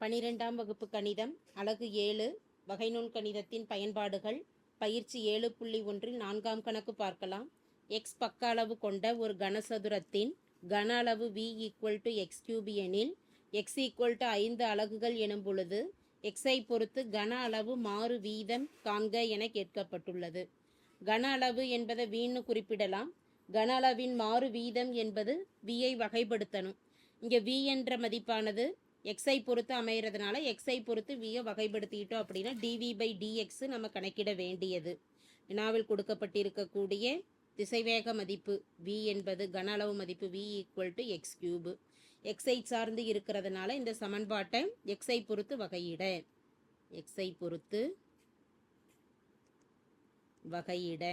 பனிரெண்டாம் வகுப்பு கணிதம் அலகு ஏழு வகைநூல் கணிதத்தின் பயன்பாடுகள் பயிற்சி ஏழு புள்ளி ஒன்றில் நான்காம் கணக்கு பார்க்கலாம். எக்ஸ் பக்க அளவு கொண்ட ஒரு கனசதுரத்தின் கன அளவு V equal to x cube எனில் எக்ஸ் ஈக்குவல் டு ஐந்து அலகுகள் எனும் பொழுது எக்ஸை பொறுத்து கன அளவு மாறு வீதம் காண்க என கேட்கப்பட்டுள்ளது. கன அளவு என்பதை வீன்னு குறிப்பிடலாம். கன அளவின் மாறு வீதம் என்பது வியை வகைப்படுத்தணும். இங்கே வி என்ற மதிப்பானது எக்ஸை பொறுத்து அமைகிறதுனால எக்ஸை பொறுத்து வியை வகைப்படுத்திட்டோம் அப்படின்னா டிவி பை டிஎக்ஸ் நம்ம கணக்கிட வேண்டியது. வினாவில் கொடுக்கப்பட்டிருக்கக்கூடிய திசைவேக மதிப்பு வி என்பது கன அளவு மதிப்பு V equal to x cube எக்ஸை சார்ந்து இருக்கிறதுனால இந்த சமன்பாட்டை எக்ஸை பொறுத்து வகையிட. எக்ஸை பொறுத்து வகையிட.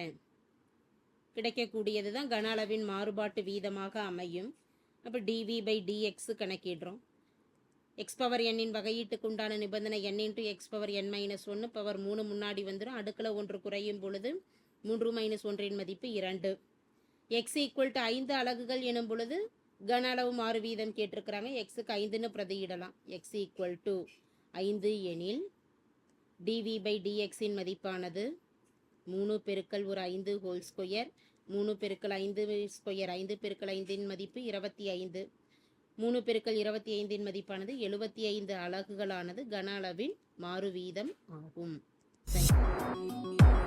கிடைக்கக்கூடியது தான் கன அளவின் மாறுபாட்டு வீதமாக அமையும். அப்போ டிவி பை டிஎக்ஸ் கணக்கிடுறோம். எக்ஸ் பவர் எண்ணின் வகையீட்டுக்கு உண்டான நிபந்தனை n into x power n minus ஒன்று பவர் மூணு முன்னாடி வந்துடும் அடுக்கில் ஒன்று குறையும் பொழுது மூன்று மைனஸ் ஒன்றின் மதிப்பு இரண்டு. எக்ஸ் ஈக்குவல் டு ஐந்து அலகுகள் எனும் பொழுது கன அளவு மாறு வீதம் கேட்டிருக்கிறாங்க. எக்ஸுக்கு ஐந்துன்னு பிரதியிடலாம். எக்ஸ் ஈக்குவல் டு ஐந்து எனில் டிவி பை டிஎக்ஸின் மதிப்பானது மூணு பெருக்கல் ஒரு ஐந்து ஹோல் ஸ்கொயர் மூணு பெருக்கல் ஐந்து ஸ்கொயர் ஐந்து பெருக்கல் ஐந்தின் மதிப்பு இருபத்தி ஐந்து. மூணு பெருக்கள் இருபத்தி ஐந்தின் மதிப்பானது எழுபத்தி ஐந்து அலகுகளானது கன அளவின் மாறு வீதம் ஆகும் Thank you.